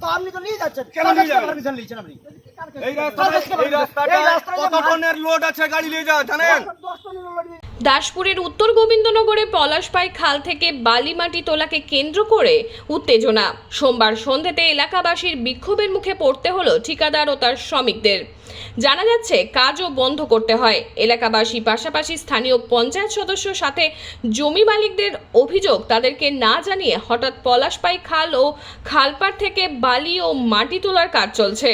তো আপনি তো নিয়ে যাচ্ছেন। কেন নিয়ে যাবেন? পারমিশন নিয়েছেন আপনি? এই রাস্তাটা এই রাস্তাটা কত টনের লোড আছে? গাড়ি নিয়ে যাওয়া জানেন? দাসপুরের উত্তর গোবিন্দনগরে পলাশপাই খাল থেকে বালি মাটি তোলাকে কেন্দ্র করে উত্তেজনা। সোমবার সন্ধ্যেতে এলাকাবাসীর বিক্ষোভের মুখে পড়তে হলো ঠিকাদার ও তার শ্রমিকদের। জানা যাচ্ছে, কাজও বন্ধ করতে হয়। এলাকাবাসী পাশাপাশি স্থানীয় পঞ্চায়েত সদস্য সাথে জমি মালিকদের অভিযোগ তাদেরকে না জানিয়ে হঠাৎ পলাশপাই খাল ও খালপাড় থেকে বালি ও মাটি তোলার কাজ চলছে।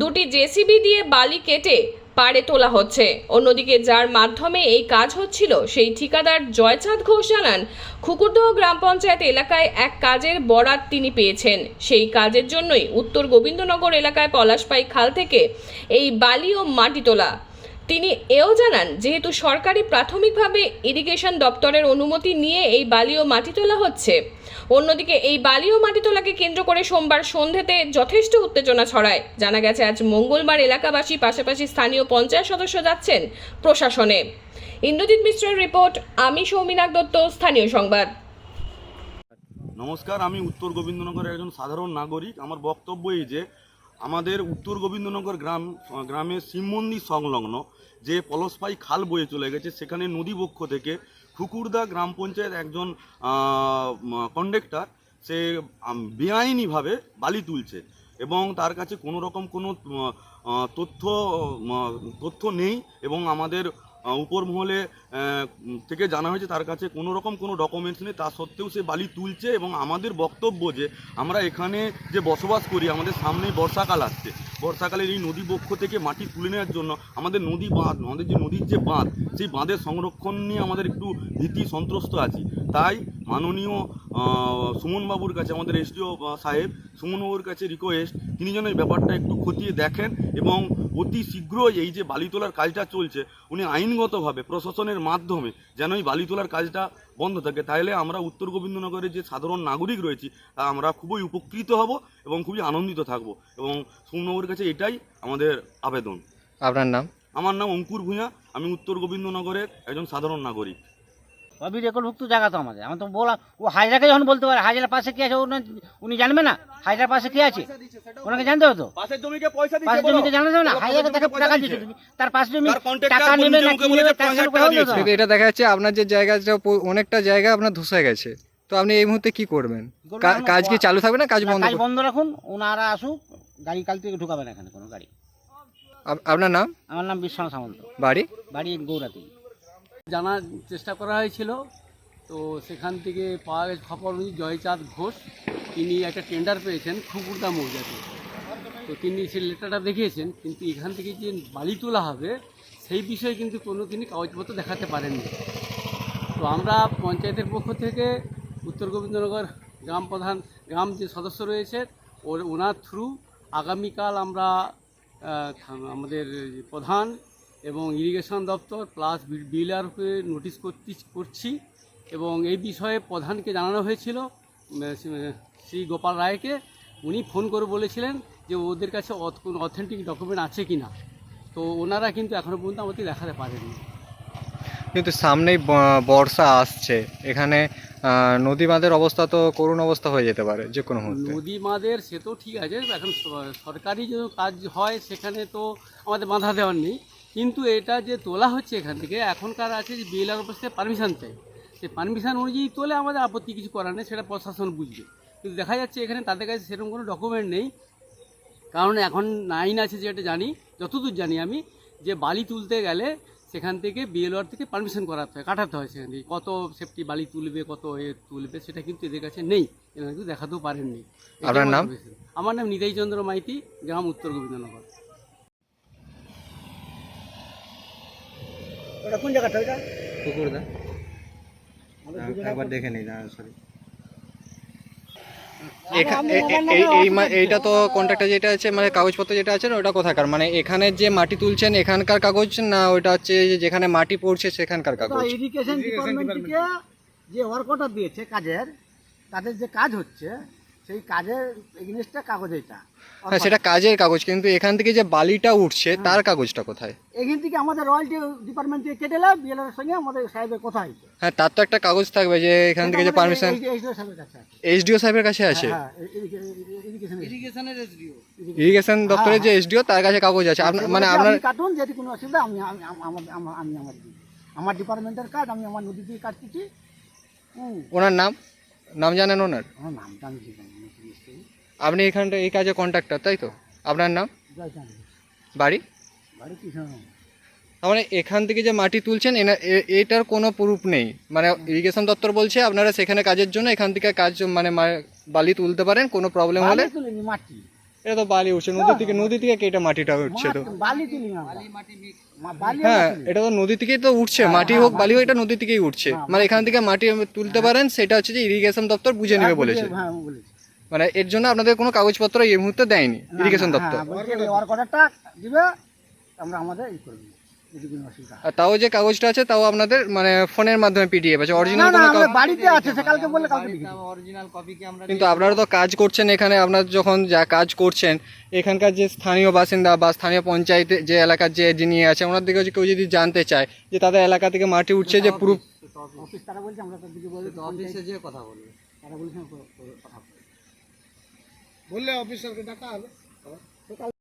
দুটি জেসিবি দিয়ে বালি কেটে পাড়ে তোলা হচ্ছে। অন্যদিকে যার মাধ্যমে এই কাজ হচ্ছিল, সেই ঠিকাদার জয়চাঁদ ঘোষ জানান, খুকুরদহ গ্রাম পঞ্চায়েত এলাকায় এক কাজের বরাত তিনি পেয়েছেন। সেই কাজের জন্যই উত্তর গোবিন্দনগর এলাকায় পলাশপাই খাল থেকে এই বালি ও মাটি তোলা। তিনি এও জানান, যেহেতু সরকারি প্রাথমিকভাবে ইরিগেশন দপ্তরের অনুমতি নিয়ে এই বালি ও মাটি তোলা হচ্ছে, অন্যদিকে এই বালি ও মাটি তোলাকে কেন্দ্র করে সোমবার সন্ধ্যেতে যথেষ্ট উত্তেজনা ছড়ায়। জানা গেছে, আজ মঙ্গলবার এলাকাবাসী পাশাপাশি স্থানীয় পঞ্চায়েত সদস্য যাচ্ছেন প্রশাসনে। ইন্দ্রজিৎ মিশ্রের রিপোর্ট, আমি সৌমিনাক দত্ত, স্থানীয় সংবাদ। নমস্কার, আমি উত্তর গোবিন্দনগরের একজন সাধারণ নাগরিক। আমার বক্তব্য এই যে আমাদের উত্তর গোবিন্দনগর গ্রাম গ্রামের শিব মন্দির সংলগ্ন যে পলসপাই খাল বয়ে চলে গেছে, সেখানে নদী পক্ষ থেকে খুকুরদা গ্রাম পঞ্চায়েত একজন কন্ডাক্টর সে বেআইনিভাবে বালি তুলছে এবং তার কাছে কোনো রকম কোনো তথ্য তথ্য নেই এবং আমাদের উপর মহলে থেকে জানা হয়েছে তার কাছে কোনো রকম কোনো ডকুমেন্টস নেই। তা সত্ত্বেও সে বালি তুলছে এবং আমাদের বক্তব্য যে আমরা এখানে যে বসবাস করি, আমাদের সামনে বর্ষাকাল আসছে। বর্ষাকালের এই নদী বক্ষ থেকে মাটি তুলে নেওয়ার জন্য আমাদের নদী বাঁধ, আমাদের যে নদীর যে বাঁধ, সেই বাঁধের সংরক্ষণ নিয়ে আমাদের একটু ভীতি সন্ত্রস্ত আছি। তাই মাননীয় সুমনবাবুর কাছে আমাদের এসডিও সাহেব সুমনবাবুর কাছে রিকোয়েস্ট তিনি যেন এই ব্যাপারটা একটু খতিয়ে দেখেন এবং অতি শীঘ্রই এই যে বালি তোলার কাজটা চলছে উনি আইনগতভাবে প্রশাসনের মাধ্যমে যেন এই বালি তোলার কাজটা বন্ধ থাকে। তাহলে আমরা উত্তর গোবিন্দনগরের যে সাধারণ নাগরিক রয়েছি তা আমরা খুবই উপকৃত হব এবং খুবই আনন্দিত থাকব। এবং সুমনবাবুর কাছে এটাই আমাদের আবেদন। আপনার নাম? আমার নাম অঙ্কুর ভূঁইয়া আমি উত্তর গোবিন্দনগরের একজন সাধারণ নাগরিক। সবই রেকর্ডভুক্ত জায়গা তো আমাদের। আমি তো বলা ও হাজরাকে যখন বলতে পারে হাজরার পাশে কি আছে উনি- উনি জানবে না? হাজরার পাশে কি আছে? ওনাকে জানতে হবে তো? পাশের জমিকে পয়সা পাশের জমিকে জানা যাবে না হাজরাকে তাকে টাকা তুমি। তার পাশে জমি টাকা নেবে না কি নেবে তার পাঁচ হাজার উপরে টাকা হতো এটা দেখা যাচ্ছে আপনার যে জায়গাটা অনেকটা জায়গা আপনার ধসে গেছে। তো আপনি এই মুহূর্তে কি করবেন? কাজ কি চালু থাকবে না? কাজ বন্ধ কাজ বন্ধ রাখুন ওনারা আসুক গাড়ি কাল থেকে ঢুকাবে না এখানে কোনো গাড়ি। আপ- আপনার নাম? আমার নাম বিশ্বনাথ সামন্ত। বাড়ি? বাড়ি গৌরাতি। জানার চেষ্টা করা হয়েছিল। তো সেখান থেকে পাওয়া গেছে খবর জয়চাঁদ ঘোষ, তিনি একটা টেন্ডার পেয়েছেন খুকুরদা মৌজাতে। তো তিনি সেই লেটারটা দেখিয়েছেন, কিন্তু এখান থেকে যে বালি তোলা হবে, সেই বিষয়ে কিন্তু কোনো তিনি কাগজপত্র দেখাতে পারেননি। তো আমরা পঞ্চায়েতের পক্ষ থেকে উত্তর গোবিন্দনগর গ্রাম প্রধান, গ্রাম যে সদস্য রয়েছে, ওর, ওনার থ্রু আগামীকাল আমরা আমাদের প্রধান এবং ইরিগেশন দপ্তর প্লাস বিএলআরকে নোটিশ করতে করছি এবং এই বিষয়ে প্রধানকে জানানো হয়েছিল শ্রী- গোপাল রায়কে। উনি ফোন করে বলেছিলেন যে ওদের কাছে কোনো অথেন্টিক ডকুমেন্ট আছে কি না। তো ওনারা কিন্তু এখনও পর্যন্ত আমাদের দেখাতে পারেননি। কিন্তু সামনেই বর্ষা আসছে। এখানে নদী বাঁধের অবস্থা তো করুণ অবস্থা হয়ে যেতে পারে যে কোনো নদী বাঁধের সে তো ঠিক আছে এখন সরকারি যে কাজ হয় সেখানে তো আমাদের বাধা দেওয়ার নেই। কিন্তু এটা যে তোলা হচ্ছে এখান থেকে এখনকার আছে যে বিএলআর অফিস থেকে পারমিশন চাই। সেই পারমিশন অনুযায়ী তোলে আমাদের আপত্তি কিছু করার নেই সেটা প্রশাসন বুঝবে। কিন্তু দেখা যাচ্ছে এখানে তাদের কাছে সেরকম কোনো ডকুমেন্ট নেই। কারণ এখন আইন আছে যেটা জানি যতদূর জানি আমি যে বালি তুলতে গেলে সেখান থেকে বিএলআর থেকে পারমিশন করাতে হয় কাটাতে হয় সেখান থেকে। কত সেফটি বালি তুলবে কত এ তুলবে সেটা কিন্তু এদের কাছে নেই। এরা কিন্তু দেখাতেও পারেননি। আপনার আমার নাম? আমার নাম নিতাই চন্দ্র মাইতি গ্রাম উত্তর গোবিন্দনগর। ওটা কোন জায়গাটা? ওইটা? কুকুরদা। একবার দেখে নিই সরি এইটা তো কন্ট্রাক্টর যেটা আছে মানে কাগজপত্র যেটা আছে না ওটা কোথাকার? মানে এখানে যে মাটি তুলছেন এখানকার কাগজ না ওটা হচ্ছে যেখানে মাটি পড়ছে সেখানকার কাগজ? ইরিগেশন ডিপার্টমেন্ট থেকে যে ওয়ার্ক অর্ডার দিয়েছে কাজের তাদের যে কাজ হচ্ছে সেই কাজের এগেনিস্টটা কাগজ এটা। হ্যাঁ সেটা কাজের কাগজ কিন্তু এখান থেকে যে বালিটা উঠছে তার কাগজটা কোথায়? এখান থেকে আমাদের রয়্যালটি ডিপার্টমেন্ট থেকে কেটে এলাম বিএলআর সঙ্গে আমাদের সাহেবের কথা হয়েছে। হ্যাঁ তার তো একটা কাগজ থাকবে যে এখান থেকে যে পারমিশন এইচডিও সাহেবের কাছে আছে। এইচডিও সাহেবের কাছে আছে? হ্যাঁ ইরিগেশন ইরিগেশন দপ্তরের যে এইচডিও তার কাছে কাগজ আছে। মানে আপনার কার্টুন যদি কোনো অসুবিধা আমি আমি আমি আমার। আমার ডিপার্টমেন্টের কাজ আমি আমার নদী দিয়ে কাটতেছি ওনার নাম? নাম জানেন ওনার? আমার নামটা আমি ঠিক জানি না, নিশ্চয়ই। আপনি এখানটা এই কাজে কন্ট্রাক্টর তাই তো? আপনার নাম? বাড়ি? বাড়ি কৃষ্ণ তার মানে এখান থেকে যে মাটি তুলছেন এনা- এ- এটার কোনো প্রুফ নেই। মানে ইরিগেশন দপ্তর বলছে আপনারা সেখানে কাজের জন্য এখান থেকে কাজ মানে মা- বালি তুলতে পারেন কোনো প্রবলেম হলে? তুলিনি মাটি। এটা তো বালি উঠছে নদী থেকে নদী থেকে কেটে মাটিটা উঠছে তো। হ্যাঁ এটা তো নদী থেকেই তো উঠছে মাটি হোক বালি হোক এটা নদী থেকেই উঠছে। মানে এখান থেকে মাটি তুলতে পারেন সেটা হচ্ছে যে ইরিগেশন দপ্তর বুঝে নেবে বলেছে। হ্যাঁ মানে এর জন্য আপনাদের কোনো কাগজপত্র এই মুহূর্তে দেয়নি ইরিগেশন দপ্তর। হ্যাঁ দিবে আমরা আমাদের তাও যে কাগজটা আছে তাও আপনাদের মানে ফোনের মাধ্যমে পিডিএফ আছে অরিজিনাল কোনো বাড়িতে আছে সে কালকে বললে কালকে লিখে দেবো। কিন্তু আপনারা তো কাজ করছেন এখানে আপনারা যখন যা কাজ করছেন এখানকার যে স্থানীয় বাসিন্দা বা স্থানীয় পঞ্চায়েতে যে এলাকার যে যিনি আছে ওনার দিকে কেউ যদি জানতে চায় যে তাদের এলাকা থেকে মাটি উঠছে যে পুরো অফিস তারা বলছে আমরা তার দিকে বলে অফিসে যে কথা বলবে। তারা বলছে কথা বললে অফিসারকে ডাকা হবে